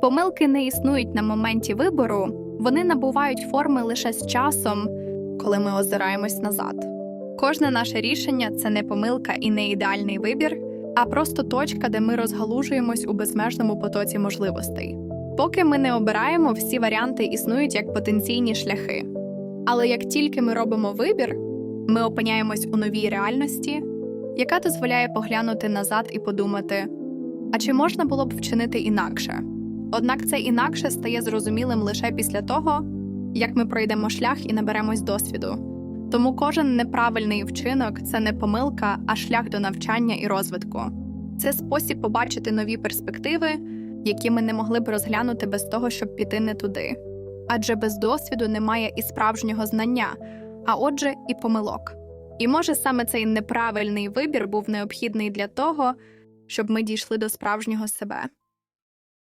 Помилки не існують на моменті вибору, вони набувають форми лише з часом, коли ми озираємось назад. Кожне наше рішення це не помилка і не ідеальний вибір, а просто точка, де ми розгалужуємось у безмежному потоці можливостей. Поки ми не обираємо, всі варіанти існують як потенційні шляхи. Але як тільки ми робимо вибір, ми опиняємось у новій реальності, яка дозволяє поглянути назад і подумати: а чи можна було б вчинити інакше? Однак це інакше стає зрозумілим лише після того, як ми пройдемо шлях і наберемось досвіду. Тому кожен неправильний вчинок це не помилка, а шлях до навчання і розвитку. Це спосіб побачити нові перспективи, які ми не могли б розглянути без того, щоб піти не туди. Адже без досвіду немає і справжнього знання, а отже, і помилок. І може саме цей неправильний вибір був необхідний для того, щоб ми дійшли до справжнього себе.